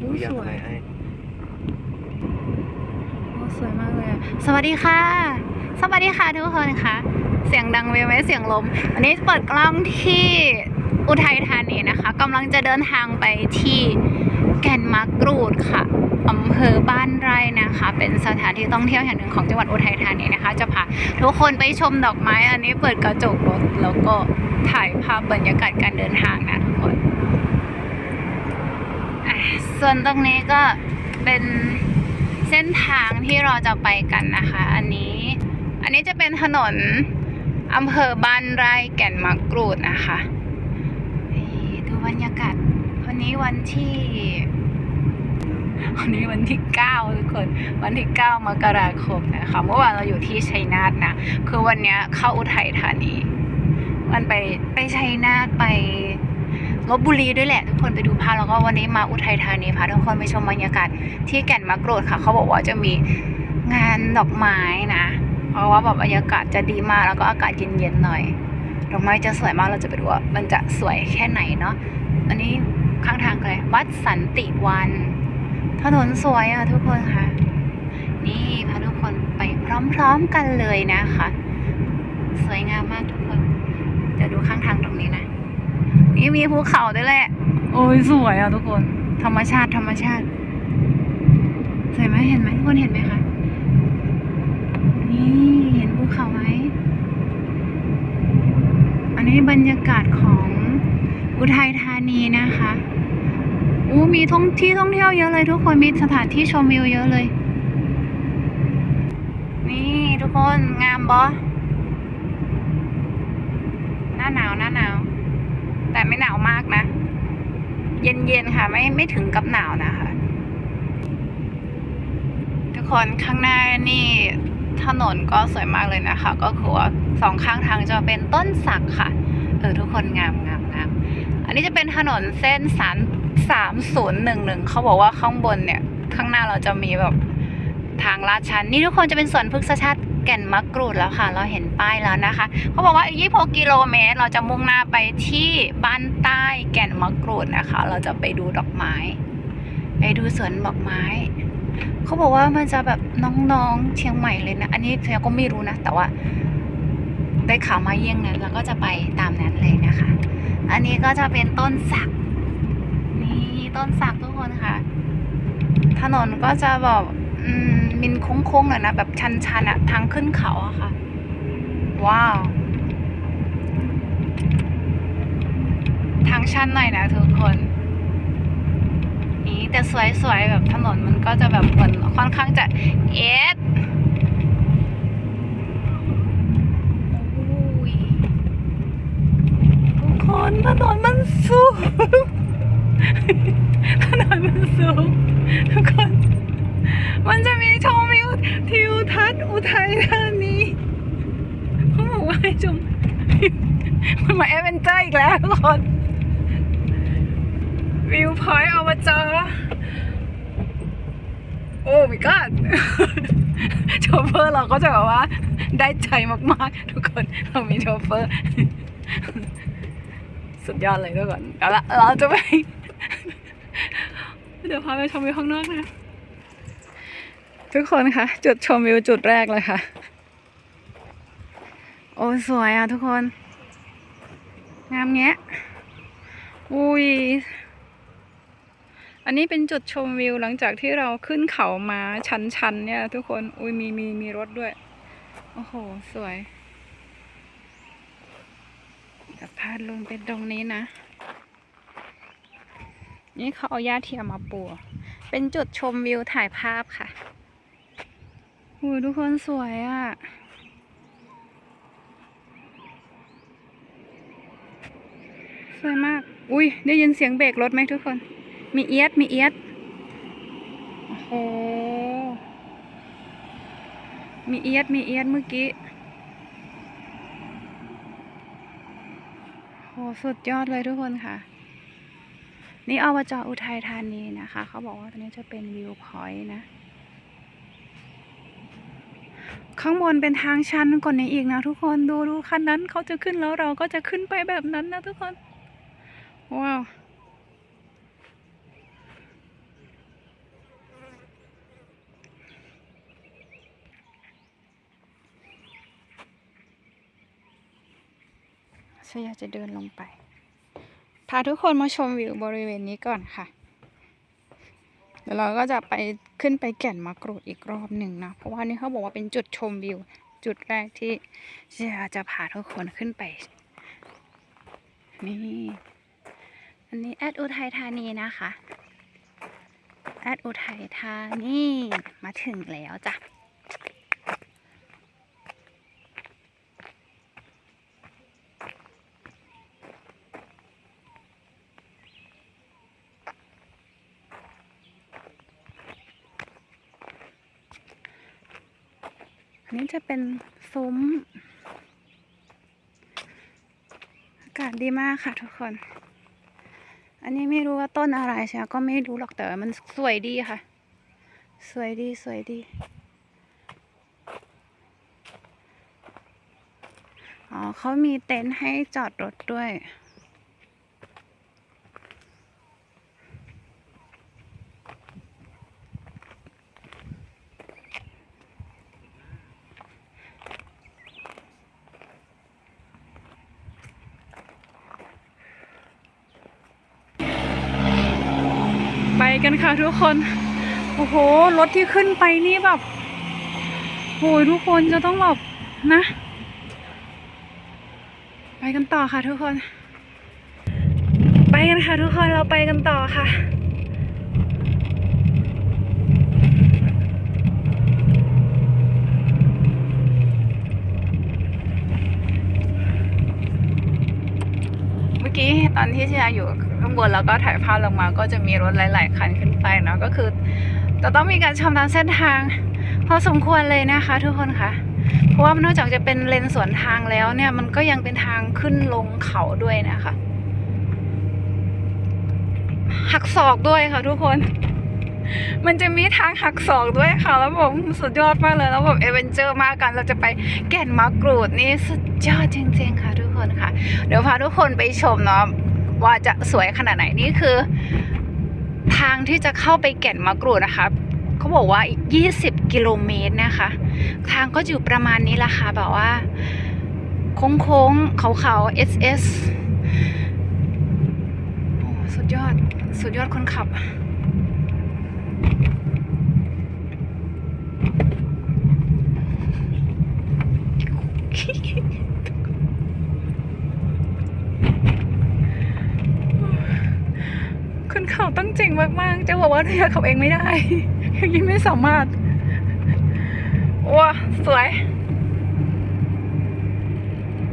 อู้อยากสวยถ่ายให้โอ้สวยมากเลยอะสวัสดีค่ะ สวัสดีค่ะทุกคนค่ะ เสียงดังไหมไหมเสียงลม อันนี้เปิดกล้องที่อุทัยธานีนะคะกำลังจะเดินทางไปที่แก่นมะกรูดค่ะอำเภอบ้านไร่นะคะ เป็นสถานที่ท่องเที่ยวแห่งหนึ่งของจังหวัดอุทัยธานีนะคะ จะพาทุกคนไปชมดอกไม้ อันนี้เปิดกระจกรถแล้วก็ถ่ายภาพบรรยากาศการเดินทางนะทุกคน ส่วนตรงนี้ก็เป็นเส้นทางที่เราจะไปกันนะคะ อันนี้ อันนี้จะเป็นถนนอำเภอบ้านไร่แก่นมะกรูดนะคะดูบรรยากาศวันนี้วันที่ วันนี้วันที่เก้าทุกคน วันที่เก้ามกราคมนะคะเมื่อวานเราอยู่ที่ชัยนาทนะ คือวันนี้เข้าอุทัยธานีมันไปไปชัยนาทไป ลบบุรีด้วยแหละ ทุกคนไปดูภาพแล้วก็วันนี้มาอุทัยธานีพาทุกคนไปชมบรรยากาศที่แก่นมะกรูดค่ะ เขาบอกว่าจะมีงานดอกไม้นะ เพราะว่าแบบบรรยากาศจะดีมากแล้วก็อากาศเย็นๆหน่อยดอกไม้จะสวยมากเราจะไปดูว่ามันจะสวยแค่ไหนเนาะอันนี้ข้างทางเลยวัดสันติวันถนนสวยอะทุกคนค่ะ นี่พาทุกคนไปพร้อมๆกันเลยนะคะ สวยงามมากทุกคนเดี๋ยวดูข้างทางตรงนี้นะ นี่มีภูเขาด้วยแหละ โอ้ยสวยอะทุกคน ธรรมชาติธรรมชาติสวยไหมเห็นไหมทุกคนเห็นไหมคะ นี่เห็นภูเขาไหม อันนี้บรรยากาศของอุทัยธานีนะคะอู้มีท่องที่ท่องเที่ยวเยอะเลยทุกคน มีสถานที่ชมวิวเยอะเลย นี่ทุกคนงามบอหน้าหนาวหน้าหนาว แต่ไม่หนาวมากนะ เย็นๆค่ะ ไม่ไม่ถึงกับหนาวนะคะ ทุกคนข้างหน้านี่ถนนก็สวยมากเลยนะคะ ก็คือว่าสองข้างทางจะเป็นต้นสักค่ะเออทุกคนงามงามงามอันนี้จะเป็นถนนเส้นสามสามศูนย์หนึ่งหนึ่งเขาบอกว่าข้างบนเนี่ย ข้างหน้าเราจะมีแบบทางลาดชัน นี่ทุกคนจะเป็นสวนพฤกษชาติ แก่นมะกรูดแล้วค่ะ เราเห็นป้ายแล้วนะคะเขาบอกว่าอีก26กิโลเมตร เราจะมุ่งหน้าไปที่บ้านใต้แก่นมะกรูดนะคะ เราจะไปดูดอกไม้ ไปดูสวนดอกไม้เขาบอกว่ามันจะแบบน้องๆเชียงใหม่เลยนะ อันนี้เธอก็ไม่รู้นะ แต่ว่าได้ข่าวมาเยี่ยงนั้นแล้วก็จะไปตามนั้นเลยนะคะ อันนี้ก็จะเป็นต้นสักนี่ต้นสักทุกคนค่ะ ถนนก็จะแบบอืม มินโค้งๆอยนะแบบชันๆอะทางขึ้นเขาอะค่ะ ว้าว ทางชันหน่อยนะทุกคน นี่แต่สวยๆแบบถนนมันก็จะแบบเหมือนค่อนข้างจะเอ็ดโอ้ยทุกคนถนนมันสูง ถนนมันสูงทุกคน มันจะมีชมวิว ทิวทัศน์อุทัยธานีเขาบอกว่าให้ชมมันมาแอดเวนเจอร์อีกแล้วทุกคนวิวพอยต์อบจโอ้ my god โชเฟอร์เราก็จะแบบว่า ได้ใจมากๆ ทุกคนเรามีโชเฟอร์ สุดยอดเลยทุกคนเอาละเราจะไป เดี๋ยวพาไปชมวิวข้างนอกนะ ทุกคนคะ จุดชมวิวจุดแรกเลยค่ะ โอ้สวยอะทุกคน งามแงะอุ้ยอันนี้เป็นจุดชมวิวหลังจากที่เราขึ้นเขามาชันๆเนี่ย ทุกคนอุ้ยมีมีมีรถด้วย โอ้โห สวยเดี๋ยวพาลงไปตรงนี้นะ นี่เขาเอาหญ้าเทียมมาปูเป็นจุดชมวิวถ่ายภาพค่ะ โอ้ยทุกคนสวยอะ่ะ สวยมาก อุ้ยได้ยินเสียงเบรกรถไหมทุกคน มีเอียด มีเอียด โอ้โห มีเอียด มีเอียดเมื่อกี้โหสุดยอดเลยทุกคนค่ะ นี่อบจอุทัยธานีนะคะ เขาบอกว่าตรงนี้จะเป็นวิวพอยต์นะ ข้างบนเป็นทางชันกว่านี้อีกนะทุกคนดูดูคันนั้นเขาจะขึ้นแล้วเราก็จะขึ้นไปแบบนั้นนะทุกคน ว้าวชยาจะเดินลงไป พาทุกคนมาชมวิวบริเวณนี้ก่อนค่ะ เดี๋ยวเราก็จะไปขึ้นไปแก่นมะกรูดอีกรอบหนึ่งนะ เพราะว่านี่เขาบอกว่าเป็นจุดชมวิว จุดแรกที่จะจะพาทุกคนขึ้นไป นี่ อันนี้แอดอุทัยธานีนะคะแอดอุทัยธานีมาถึงแล้วจ้ะ อั นนี้จะเป็นซุ้ม อากาศดีมากค่ะทุกคน อันนี้ไม่รู้ว่าต้นอะไรใช่ไหมก็ไม่รู้หรอกแต่มันสวยดีค่ะ สวยดีสวยดีอ๋อเขามีเต็นท์ให้จอดรถด้วย ไปกันค่ะทุกคน โอ้โห รถที่ขึ้นไปนี่แบบโอ้ยทุกคนจะต้องแบบนะ ไปกันต่อค่ะทุกคน ไปกันค่ะทุกคนเราไปกันต่อค่ะ เมื่ตอนที่เชียร์อยู่ข้างบนแล้วก็ถ่ายภาพลงมาก็จะมีรถหลาย ๆ คันขึ้นไปเนาะก็คือจะต้องมีการชำนาญเส้นทางพอสมควรเลยนะคะ ทุกคนค่ะ เพราะว่านอกจากจะเป็นเลนสวนทางแล้วเนี่ยมันก็ยังเป็นทางขึ้นลงเขาด้วยนะคะ หักศอกด้วยค่ะทุกคน มันจะมีทางหักศอกด้วยค่ะ แล้วผมสุดยอดมากเลยแล้วแบบเอเวนเจอร์มากกัน เราจะไปแก่นมะกรูดนี่สุดยอดจริงๆค่ะ คนค่ะ เดี๋ยวพาทุกคนไปชมเนาะว่าจะสวยขนาดไหนนี่คือ ทางที่จะเข้าไปแก่นมะกรูดนะคะเขาบอกว่าอีก 20 กิโลเมตรนะคะ ทางก็อยู่ประมาณนี้ละค่ะแบบว่า โค้งๆเขาๆ SS โอ้สุดยอด สุดยอดคนขับ คนขับต้อง เจ๋งมากๆจะบอกว่าเธอขับเองไม่ได้ยังไม่สามารถว้าสวย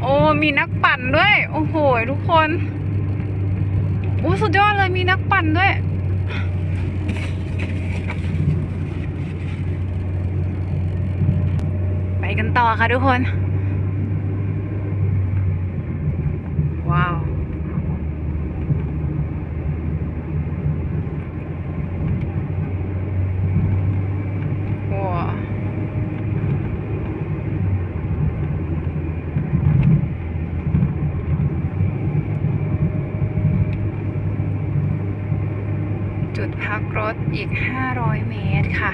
โอ้มีนักปั่นด้วย โอ้โหทุกคนโอ้สุดยอดเลยมีนักปั่นด้วยไปกันต่อค่ะทุกคน ว้าว ว้าวจุด พักรถอีก 500 เมตรค่ะ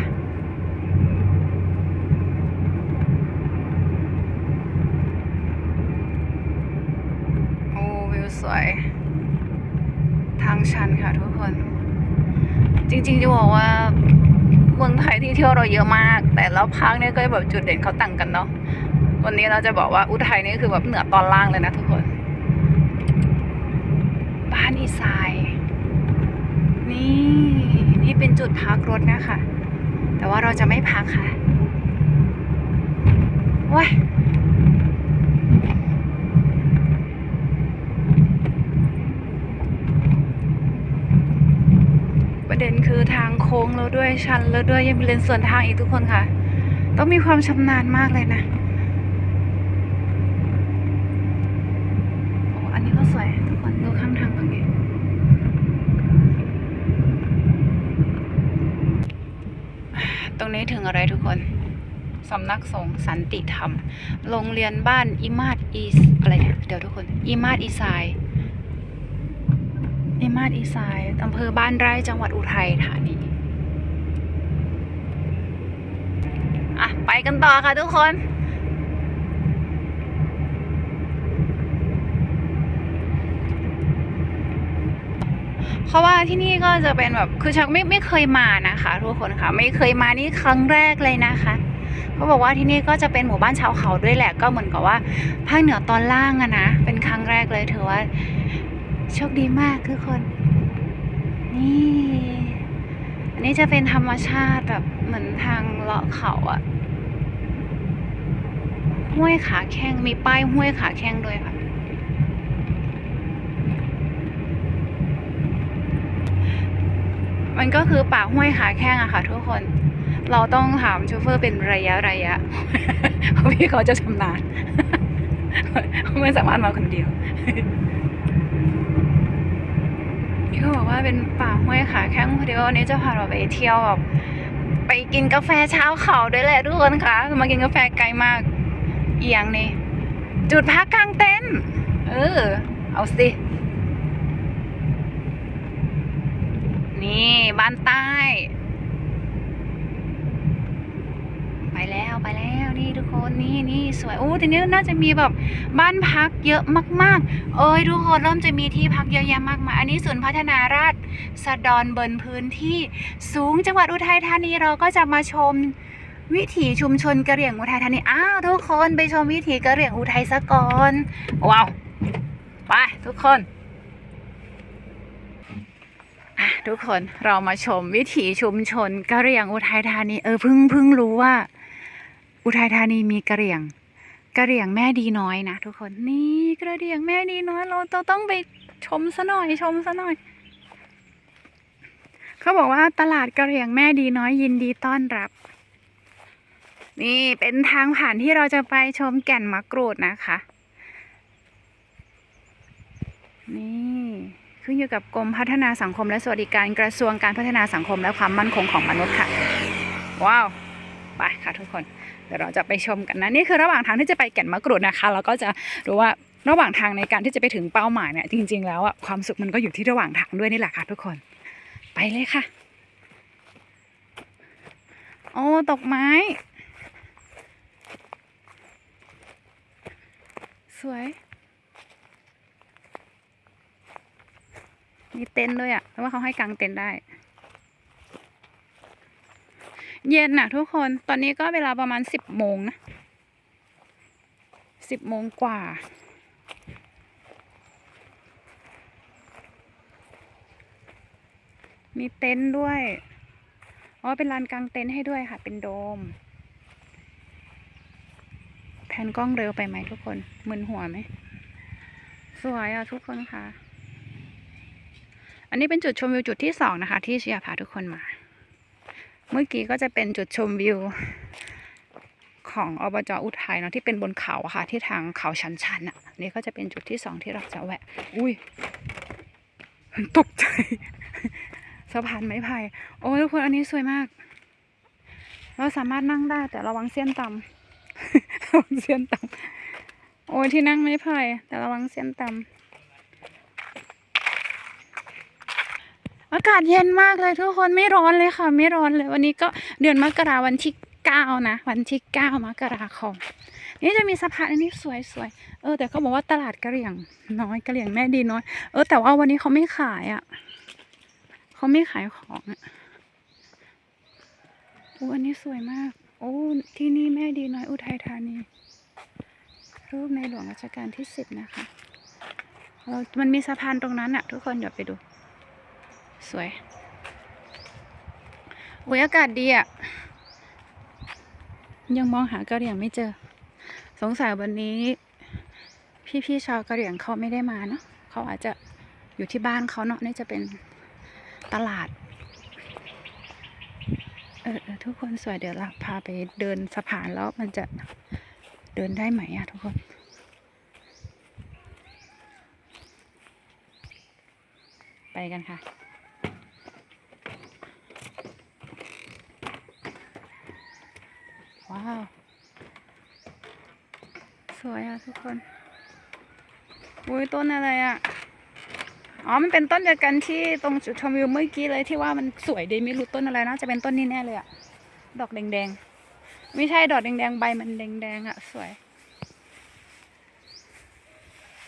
โอ้วิวสวย ทางชันค่ะทุกคน จริงๆจะบอกว่าเมืองไทยที่เที่ยวเราเยอะมาก แต่ละภาคเนี่ยก็แบบจุดเด่นเขาต่างกันเนาะวันนี้เราจะบอกว่าอุทัยนี่คือแบบเหนือตอนล่างเลยนะทุกคน บ้านอีทราย นี่ นี่เป็น จุดพักรถนะคะ แต่ว่าเราจะไม่พักค่ะว้ายประเด็นคือทางโค้งแล้วด้วยชันแล้วด้วยยังเป็นเลนส่วนทางอีกทุกคนค่ะ ต้องมีความชำนาญมากเลยนะ โอ้อันนี้ก็สวยทุกคนดูข้างทางตรงนี้ ตรงนี้ถึงอะไรทุกคนสำนักสงฆ์สันติธรรม โรงเรียนบ้านอิมาดอีสอะไรเนี่ยเดี๋ยวทุกคนอิมาดอีสายอิมาดอีสายอำเภอบ้านไร่จังหวัดอุทัยธานีอะไปกันต่อค่ะทุกคน เพราะว่าที่นี่ก็จะเป็นแบบคือชักไม่ไม่เคยมานะคะทุกคนค่ะ ไม่เคยมานี่ครั้งแรกเลยนะคะเขาบอกว่าที่นี่ก็จะเป็นหมู่บ้านชาวเขาด้วยแหละก็เหมือนกับว่าภาคเหนือตอนล่างอะนะเป็นครั้งแรกเลยถือว่าโชคดีมากทุกคน นี่อันนี้จะเป็นธรรมชาติแบบเหมือนทางเลาะเขาอะห้วยขาแข้งมีป้ายห้วยขาแข้งด้วยค่ะ มันก็คือป่าห้วยขาแข้งอะค่ะ ทุกคน เราต้องถามโชเฟอร์เป็นระยะระยะเพราะพี่เขาจะชำนาญไม่สามารถมาคนเดียวนี่เขาบอกว่าเป็นป่าห้วยขาแข้งพอดีว่าวันนี้จะพาเราไปเที่ยวแบบไปกินกาแฟเช้าเขาด้วยแหละทุกคนคะมากินกาแฟไกลมาก เอียงนี่ จุดพักกลางเต็นท์เออ เอาสิ นี่ บ้านใต้ ไปแล้วไปแล้วนี่ทุกคนนี่นี่สวยโอ้ทีนี้น่าจะมีแบบบ้านพักเยอะมาก ๆ เอ้ยทุกคนเริ่มจะมีที่พักเยอะแยะมากมายอันนี้ศูนย์พัฒนาราษฎรดรบนพื้นที่สูงจังหวัดอุทัยธานีเราก็จะมาชมวิถีชุมชนกะเหรี่ยงอุทัยธานีอ้าวทุกคนไปชมวิถีกะเหรี่ยงอุทัยซะก่อนว้าวไปทุกคน ทุกคนเรามาชมวิถีชุมชนกะเหรี่ยงอุทัยธานีเออเพิ่งเพิ่งรู้ว่า อุทัยธานีมีกะเหรี่ยงกะเหรี่ยงแม่ดีน้อยนะทุกคนนี่กระเหรี่ยงแม่ดีน้อยเราต้องต้องไปชมซะหน่อยชมซะหน่อย เขาบอกว่าตลาดกะเหรี่ยงแม่ดีน้อยยินดีต้อนรับ นี่เป็นทางผ่านที่เราจะไปชมแก่นมะกรูดนะคะ นี่ ขึ้นอยู่กับกรมพัฒนาสังคมและสวัสดิการกระทรวงการพัฒนาสังคมและความมั่นคงของมนุษย์ค่ะ ว้าวไปค่ะทุกคนเดี๋ยวเราจะไปชมกันนะนี่คือระหว่างทางที่จะไปแก่นมะกรูดนะคะ เราก็จะรู้ว่าระหว่างทางในการที่จะไปถึงเป้าหมายเนี่ยจริง ๆ แล้วอะความสุขมันก็อยู่ที่ระหว่างทางด้วยนี่แหละค่ะทุกคน ไปเลยค่ะ โอ้ตกไม้ สวย มีเต็นท์ด้วยอะเพราะว่าเขาให้กางเต็นท์ได้ เย็นน่ะ ทุกคน ตอนนี้ก็เวลาประมาณสิบโมงนะสิบโมงกว่า มีเต็นท์ด้วย อ๋อ เป็นลานกลางเต็นท์ให้ด้วยค่ะ เป็นโดม แผนกล้องเร็วไปไหมทุกคน มึนหัวไหม สวยอะทุกคนค่ะ อันนี้เป็นจุดชมวิวจุดที่สองนะคะ ที่เชียร์พาทุกคนมา เมื่อกี้ก็จะเป็นจุดชมวิวของอบจอุทัยเนาะที่เป็นบนเขาค่ะ ที่ทางเขาชันๆอะนี่ก็จะเป็นจุดที่สองที่เราจะแวะ อุ้ยตกใจสะพานไม้ไผ่โอ้ยทุกคนอันนี้สวยมาก เราสามารถนั่งได้แต่ระวังเส้นต่ำระวังเส้นต่ำโอ้ยที่นั่งไม้ไผ่แต่ระวังเส้นต่ำ อากาศเย็นมากเลยทุกคนไม่ร้อนเลยค่ะ ไม่ร้อนเลย วันนี้ก็เดือนมกราวันที่เก้านะ วันที่เก้ามกราคมนี่จะมีสะพานอันนี้สวยสวยเออแต่เขาบอกว่าตลาดกระเหรี่ยง น้อยกระเหรี่ยงแม่ดีน้อย เออแต่ว่าวันนี้เขาไม่ขายอะ่ะเขาไม่ขายของอะ่ะโอ้อันนี้สวยมาก โอ้ที่นี่แม่ดีน้อยอุทัยธานี รูปในหลวงรัชกาลที่สิบนะคะเออมันมีสะพานตรงนั้นอะ่ะ ทุกคนเดี๋ยวไปดู สวยอุ้ยอากาศดีอะ่ะยังมองหากะเหรี่ยงไม่เจอ สงสัยวันนี้ พี่ๆชาวกะเหรี่ยงเขาไม่ได้มาเนาะเขาอาจจะอยู่ที่บ้านเขาเนาะนี่จะเป็นตลาดเออเออทุกคนสวยเดี๋ยวเราพาไปเดินสะพานแล้วมันจะเดินได้ไหมอะทุกคนไปกันค่ะ ว้าว สวยอะทุกคนอุ้ยต้นอะไรอะ อ๋อ มันเป็นต้นเดียวกันที่ตรงจุดชมวิวเมื่อกี้เลยที่ว่ามันสวยดีไม่รู้ต้นอะไรนะจะเป็นต้นนี้แน่เลยอะ ดอกแดงๆ ไม่ใช่ดอกแดงๆ ใบมันแดงๆอะ สวย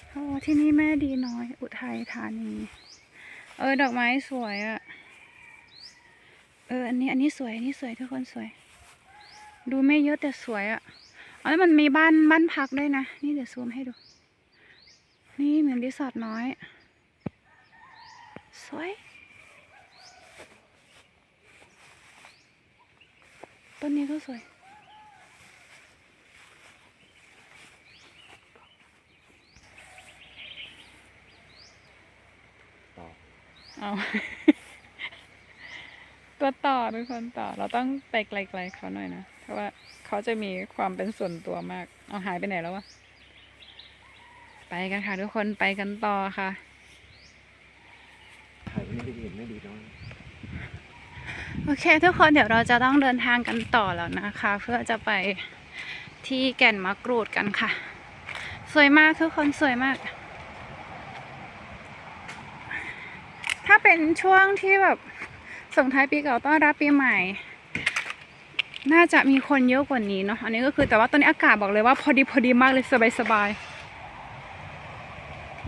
โอ้ที่นี่แม่ดีน้อย อุทัยธานี เออ ดอกไม้สวยอะเออ อันนี้ อันนี้สวย อันนี้สวยทุกคนสวย ดูไม่เยอะแต่สวยอะอ๋อแล้วมันมีบ้านบ้านพักด้วยนะ นี่เดี๋ยวซูมให้ดู นี่เหมือนรีสอร์ทน้อย สวย ต้นนี้ก็สวยต่อเอา ตัวต่อทุกคนต่อ เราต้องไปไกลๆเขาหน่อยนะเพ ราะว่าเขาจะมีความเป็นส่วนตัวมาก เอาหายไปไหนแล้ววะ ไปกันค่ะทุกคนไปกันต่อค่ะถ่ายไม่ได้เห็นไม่ดีน้อยโอเค ทุกคนเดี๋ยวเราจะต้องเดินทางกันต่อแล้วนะคะ เพื่อจะไปที่แก่นมะกรูดกันค่ะ สวยมากทุกคนสวยมาก ถ้าเป็นช่วงที่แบบส่งท้ายปีเก่าต้อนรับปีใหม่ น่าจะมีคนเยอะกว่านี้เนาะ อันนี้ก็คือแต่ว่าตอนนี้อากาศบอกเลยว่าพอดีพอดีมากเลยสบายสบาย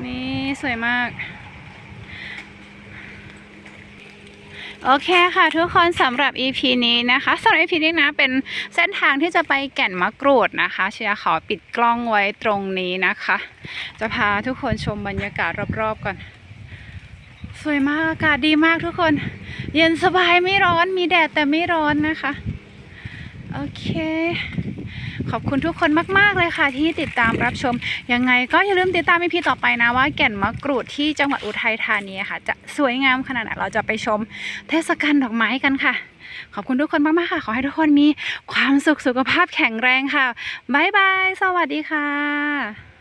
นี่สวยมาก โอเคค่ะทุกคนสำหรับ EP นี้นะคะสำหรับ EP นี้นะเป็นเส้นทางที่จะไปแก่นมะกรูดนะคะเชียร์ขอปิดกล้องไว้ตรงนี้นะคะ จะพาทุกคนชมบรรยากาศรอบๆกันสวยมากอากาศดีมากทุกคน เย็นสบายไม่ร้อนมีแดดแต่ไม่ร้อนนะคะ โอเค ขอบคุณทุกคนมาก ๆ เลยค่ะที่ติดตามรับชม ยังไงก็อย่าลืมติดตามอีพีต่อไปนะว่าแก่นมะกรูดที่จังหวัดอุทัยธานีค่ะ จะสวยงามขนาดไหนเราจะไปชมเทศกาลดอกไม้กันค่ะ ขอบคุณทุกคนมาก ๆ ค่ะ ขอให้ทุกคนมีความสุขสุขภาพแข็งแรงค่ะบ๊ายบาย สวัสดีค่ะ